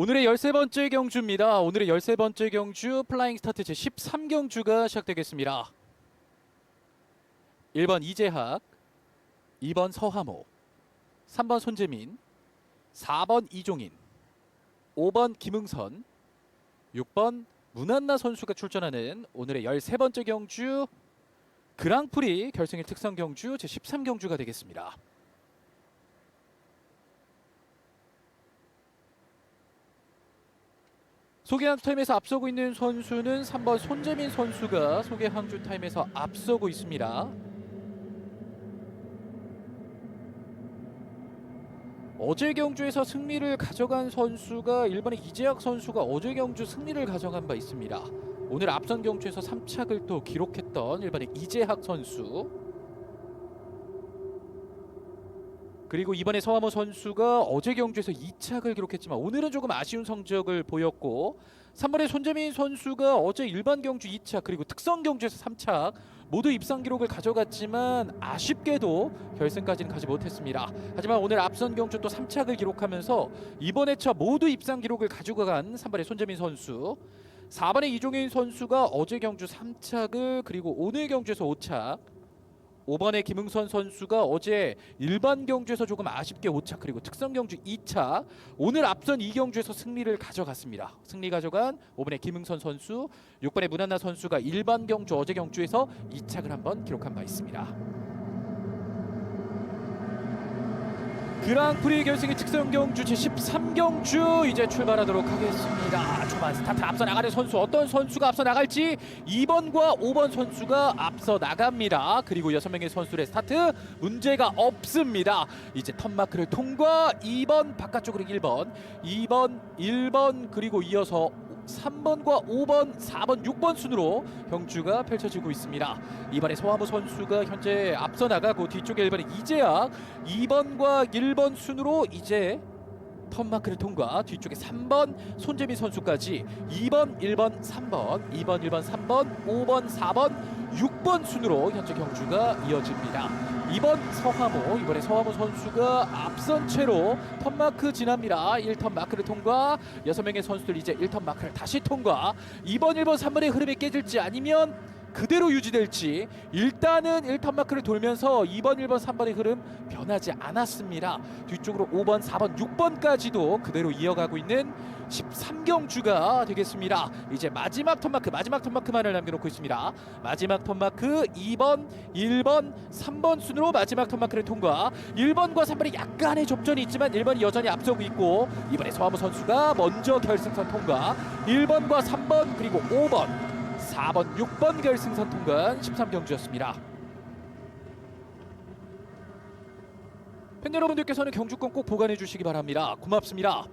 오늘의 13번째 경주입니다. 오늘의 13번째 경주 플라잉 스타트 제 13경주가 시작되겠습니다. 1번 이재학, 2번 서하모, 3번 손재민, 4번 이종인, 5번 김응선, 6번 문한나 선수가 출전하는 오늘의 13번째 경주 그랑프리 결승일 특성 경주 제 13경주가 되겠습니다. 소개한 타임에서 앞서고 있는 선수는 3번 손재민 선수가 소개 항주 타임에서 앞서고 있습니다. 어제 경주에서 승리를 가져간 선수가 1번의 이재학 선수가 어제 경주 승리를 가져간 바 있습니다. 오늘 앞선 경주에서 3착을 또 기록했던 1번의 이재학 선수 그리고 이번에 서하모 선수가 어제 경주에서 2착을 기록했지만 오늘은 조금 아쉬운 성적을 보였고 3번의 손재민 선수가 어제 일반 경주 2착 그리고 특성 경주에서 3착 모두 입상 기록을 가져갔지만 아쉽게도 결승까지는 가지 못했습니다. 하지만 오늘 앞선 경주 또 3착을 기록하면서 이번 회차 모두 입상 기록을 가지고 간 3번의 손재민 선수 4번의 이종인 선수가 어제 경주 3착을 그리고 오늘 경주에서 5착 5번의 김응선 선수가 어제 일반 경주에서 조금 아쉽게 5차 그리고 특성 경주 2차 오늘 앞선 2경주에서 승리를 가져갔습니다. 승리 가져간 5번의 김응선 선수, 6번의 문한나 선수가 일반 경주 어제 경주에서 2착을 한번 기록한 바 있습니다. 그랑프리 결승의 특성 경주 제 13경주 이제 출발하도록 하겠습니다. 초반 스타트 앞서 나가는 선수 어떤 선수가 앞서 나갈지 2번과 5번 선수가 앞서 나갑니다. 그리고 6명의 선수의 스타트 문제가 없습니다. 이제 턴마크를 통과 2번 바깥쪽으로 1번 2번 1번 그리고 이어서 3번과 5번, 4번, 6번 순으로 경주가 펼쳐지고 있습니다. 이번에 서하무 선수가 현재 앞서 나가고 뒤쪽에 1번에 이재학 2번과 1번 순으로 이제 턴마크를 통과 뒤쪽에 3번 손재민 선수까지 2번, 1번, 3번, 2번, 1번, 3번, 5번, 4번, 6번 순으로 현재 경주가 이어집니다. 2번 서하모 이번에 서하모 선수가 앞선 채로 턴마크 지납니다. 1턴 마크를 통과 6명의 선수들 이제 1턴 마크를 다시 통과 2번 1번 3번의 흐름이 깨질지 아니면 그대로 유지될지 일단은 1턴 마크를 돌면서 2번 1번 3번의 흐름 변하지 않았습니다. 뒤쪽으로 5번 4번 6번까지도 그대로 이어가고 있는 13경주가 되겠습니다. 이제 마지막 턴마크 마지막 턴마크만을 남겨놓고 있습니다. 마지막 턴마크 2번 1번 3번 순으로 마지막 턴마크를 통과 1번과 3번이 약간의 접전이 있지만 1번이 여전히 앞서고 있고 이번에 서하무 선수가 먼저 결승선 통과 1번과 3번 그리고 5번 4번, 6번 결승선 통과한 13경주였습니다. 팬 여러분들께서는 경주권 꼭 보관해 주시기 바랍니다. 고맙습니다.